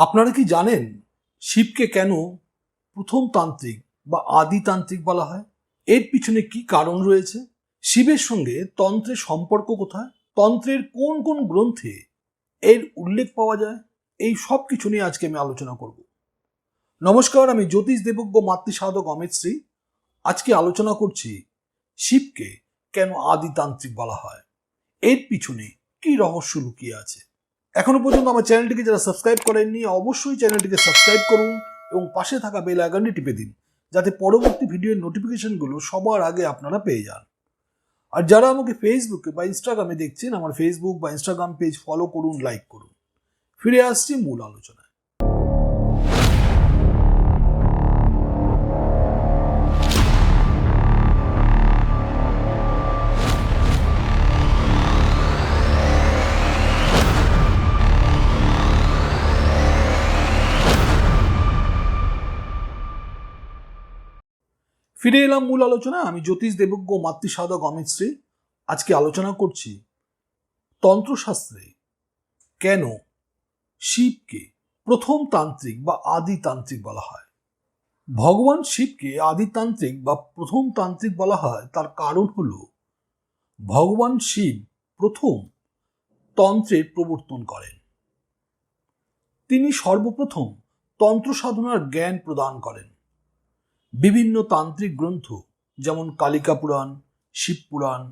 আপনারা কি জানেন শিবকে কেন প্রথম তান্ত্রিক বা আদি তান্ত্রিক বলা হয়? এর পিছনে কি কারণ রয়েছে? শিবের সঙ্গে তন্ত্রের সম্পর্ক কোথায়? তন্ত্রের কোন কোন গ্রন্থে এর উল্লেখ পাওয়া যায়? এই সব কিছু নিয়ে আজকে আমি আলোচনা করব। নমস্কার, আমি জ্যোতিষ দেবজ্ঞ মাতৃসাধক অমিত শ্রী। আজকে আলোচনা করছি শিবকে কেন আদিতান্ত্রিক বলা হয়? এর পিছনে কি রহস্য লুকিয়ে আছে? এখনও পর্যন্ত আমার চ্যানেলটিকে যারা সাবস্ক্রাইব করেননি, অবশ্যই চ্যানেলটিকে সাবস্ক্রাইব করুন এবং পাশে থাকা বেল আইকনটি টিপে দিন, যাতে পরবর্তী ভিডিওর নোটিফিকেশনগুলো সবার আগে আপনারা পেয়ে যান। আর যারা আমাকে ফেসবুকে বা ইনস্টাগ্রামে দেখছেন, আমার ফেসবুক বা ইনস্টাগ্রাম পেজ ফলো করুন লাইক করুন। ফিরে আসছি মূল আলোচনায়। ফিরে এলাম মূল আলোচনা আমি জ্যোতিষ দেবজ্ঞ মাতৃসাধক অমিত শ্রী। আজকে আলোচনা করছি তন্ত্রশাস্ত্রে কেন শিবকে প্রথম তান্ত্রিক বা আদি তান্ত্রিক বলা হয়? ভগবান শিবকে আদিতান্ত্রিক বা প্রথম তান্ত্রিক বলা হয়, তার কারণ হল ভগবান শিব প্রথম তন্ত্রের প্রবর্তন করেন। তিনি সর্বপ্রথম তন্ত্র সাধনার জ্ঞান প্রদান করেন। বিভিন্ন তান্ত্রিক গ্রন্থ, যেমন কালিকা পুরাণ শিবপুরাণ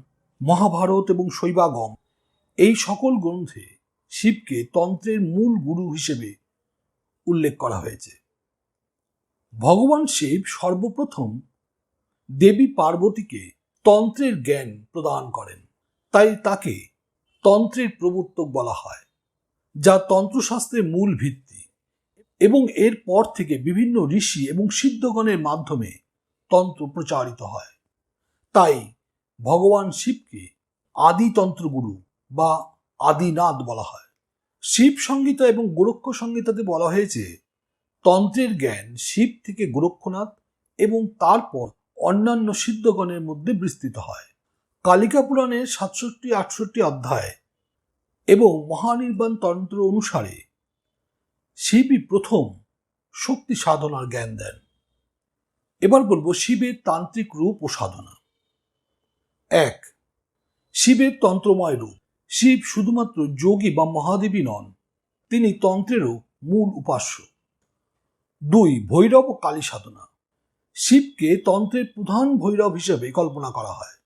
মহাভারত এবং শৈবাগম, এই সকল গ্রন্থে শিবকে তন্ত্রের মূল গুরু হিসেবে উল্লেখ করা হয়েছে। ভগবান শিব সর্বপ্রথম দেবী পার্বতীকে তন্ত্রের জ্ঞান প্রদান করেন, তাই তাকে তন্ত্রের প্রবর্তক বলা হয়, যা তন্ত্রশাস্ত্রের মূল ভিত্তি। এবং এর পর থেকে বিভিন্ন ঋষি এবং সিদ্ধগণের মাধ্যমে তন্ত্র প্রচারিত হয়। তাই ভগবান শিবকে আদি তন্ত্রগুরু বা আদিনাথ বলা হয়। শিব সংহিতা এবং গোরক্ষ সংহিতাতে বলা হয়েছে, তন্ত্রের জ্ঞান শিব থেকে গোরক্ষনাথ এবং তারপর অন্যান্য সিদ্ধগণের মধ্যে বিস্তৃত হয়। কালিকা পুরাণের সাতষট্টি আটষট্টি অধ্যায় এবং মহানির্বাণ তন্ত্র অনুসারে শিবই প্রথম শক্তি সাধনার জ্ঞান দেন। এবার বলব শিবের তান্ত্রিক রূপ ও সাধনা। এক, শিবের তন্ত্রময় রূপ। শিব শুধুমাত্র যোগী বা মহাদেবী নন, তিনি তন্ত্রেরও মূল উপাস্য। দুই, ভৈরব ও কালী সাধনা। শিবকে তন্ত্রের প্রধান ভৈরব হিসেবে কল্পনা করা হয়,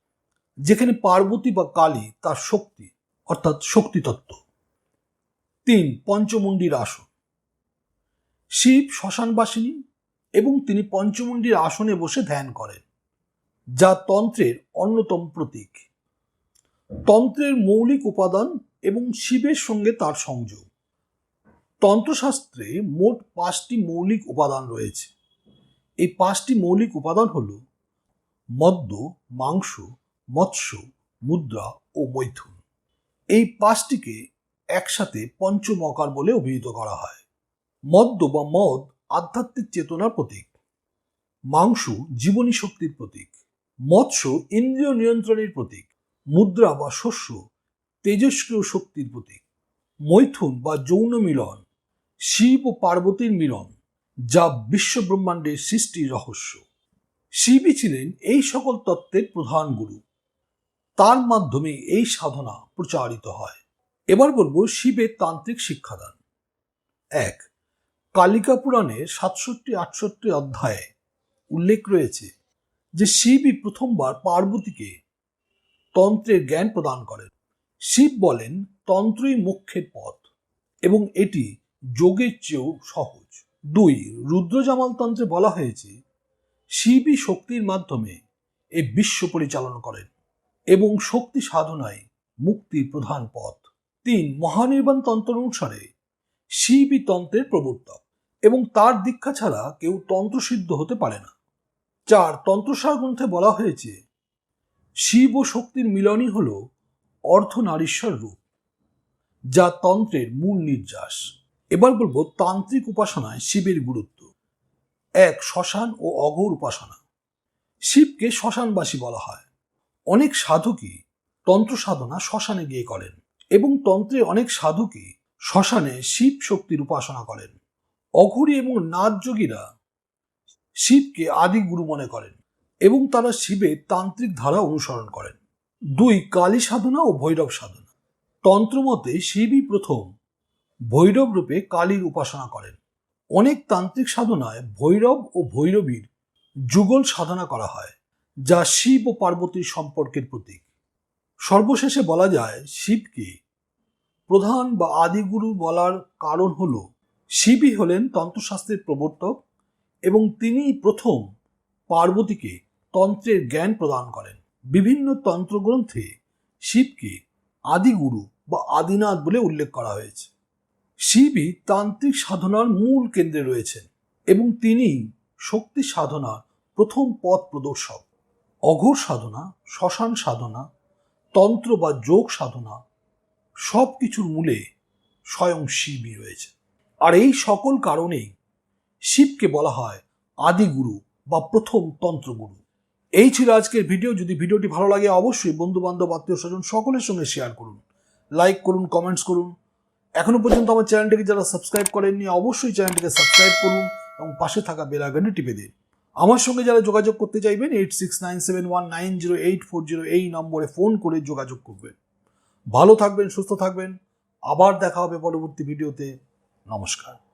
যেখানে পার্বতী বা কালী তার শক্তি, অর্থাৎ শক্তিতত্ত্ব। তিন, পঞ্চমুণ্ডির আসন। শিব শ্মশানবাসিনী এবং তিনি পঞ্চমুণ্ডির আসনে বসে ধ্যান করেন, যা তন্ত্রের অন্যতম প্রতীক। তন্ত্রের মৌলিক উপাদান এবং শিবের সঙ্গে তার সংযোগ। তন্ত্রশাস্ত্রে মোট পাঁচটি মৌলিক উপাদান রয়েছে। এই পাঁচটি মৌলিক উপাদান হল মদ্য, মাংস, মৎস্য, মুদ্রা ও মৈথুন। এই পাঁচটিকে একসাথে পঞ্চমকার বলে অভিহিত করা হয়। মদ্য বা মদ আধ্যাত্মিক চেতনার প্রতীক। মাংস জীবনী শক্তির প্রতীক। মৎস্য ইন্দ্রিয় নিয়ন্ত্রণের প্রতীক। মুদ্রা বা শস্য তেজস্ক্রিয় শক্তির প্রতীক। মৈথুন বা যৌন মিলন। শিব ও পার্বতীর মিলন, যা বিশ্বব্রহ্মাণ্ডের সৃষ্টির রহস্য। শিবই ছিলেন এই সকল তত্ত্বের প্রধান গুরু। তার মাধ্যমে এই সাধনা প্রচারিত হয়। এবার বলব শিবের তান্ত্রিক শিক্ষাদান। এক কালিকা পুরাণে সাতষট্টি, আটষট্টি অধ্যায়ে উল্লেখ রয়েছে যে শিবই প্রথমবার পার্বতীকে তন্ত্রের জ্ঞান প্রদান করেন। শিব বলেন, তন্ত্রই মুখ্যের পথ এবং এটি যোগের চেয়েও সহজ। দুই, রুদ্রজামাল তন্ত্রে বলা হয়েছে, শিবই শক্তির মাধ্যমে এই বিশ্ব পরিচালনা করেন এবং শক্তি সাধনায় মুক্তির প্রধান পথ। তিন, মহানির্বাণ তন্ত্র অনুসারে শিবই তন্ত্রের প্রবর্তক এবং তার দীক্ষা ছাড়া কেউ তন্ত্রসিদ্ধ হতে পারে না। চার তন্ত্রসার গ্রন্থে বলা হয়েছে, শিব ও শক্তির মিলনই হল অর্ধনারীশ্বর রূপ, যা তন্ত্রের মূল নির্যাস। এবার বলব তান্ত্রিক উপাসনায় শিবের গুরুত্ব। এক, শ্মশান ও অঘোর উপাসনা। শিবকে শ্মশানবাসী বলা হয়। অনেক সাধকই তন্ত্র সাধনা শ্মশানে গিয়ে করেন এবং তন্ত্রে অনেক সাধকই শ্মশানে শিব শক্তির উপাসনা করেন। অঘরী এবং নাথ যোগীরা শিবকে আদি গুরু মনে করেন এবং তারা শিবের তান্ত্রিক ধারা অনুসরণ করেন। দুই কালী সাধনা ও ভৈরব সাধনা। তন্ত্রমতে শিবই প্রথম ভৈরব রূপে কালীর উপাসনা করেন। অনেক তান্ত্রিক সাধনায় ভৈরব ও ভৈরবীর যুগল সাধনা করা হয়, যা শিব ও পার্বতীর সম্পর্কের প্রতীক। সর্বশেষে বলা যায় শিবকে প্রধান বা আদিগুরু বলার কারণ হল, শিবই হলেন তন্ত্রশাস্ত্রের প্রবর্তক এবং তিনিই প্রথম পার্বতীকে তন্ত্রের জ্ঞান প্রদান করেন। বিভিন্ন তন্ত্রগ্রন্থে শিবকে আদিগুরু বা আদিনাথ বলে উল্লেখ করা হয়েছে। শিবই তান্ত্রিক সাধনার মূল কেন্দ্রে রয়েছেন এবং তিনি শক্তি সাধনার প্রথম পথ প্রদর্শক। অঘোর সাধনা, শ্মশান সাধনা, তন্ত্র বা যোগ সাধনা সব কিছুর মূলে স্বয়ং শিবই রয়েছে। আর এই সকল কারণেই শিবকে বলা হয় আদিগুরু বা প্রথম তন্ত্রগুরু। এই ছিল আজকের ভিডিও। যদি ভিডিওটি ভালো লাগে, অবশ্যই বন্ধু বান্ধব আত্মীয় স্বজন সকলের সঙ্গে শেয়ার করুন। লাইক করুন, কমেন্টস করুন। এখনও পর্যন্ত আমার চ্যানেলটিকে যারা সাবস্ক্রাইব করেননি, অবশ্যই চ্যানেলটিকে সাবস্ক্রাইব করুন এবং পাশে থাকা বেল আইকনে টিপে দিন। আমার সঙ্গে যারা যোগাযোগ করতে চাইবেন eight six nine seven one nine zero eight four zero এই নম্বরে ফোন করে যোগাযোগ করবেন। ভালো থাকবেন সুস্থ থাকবেন। আবার দেখা হবে পরবর্তী ভিডিওতে। নমস্কার।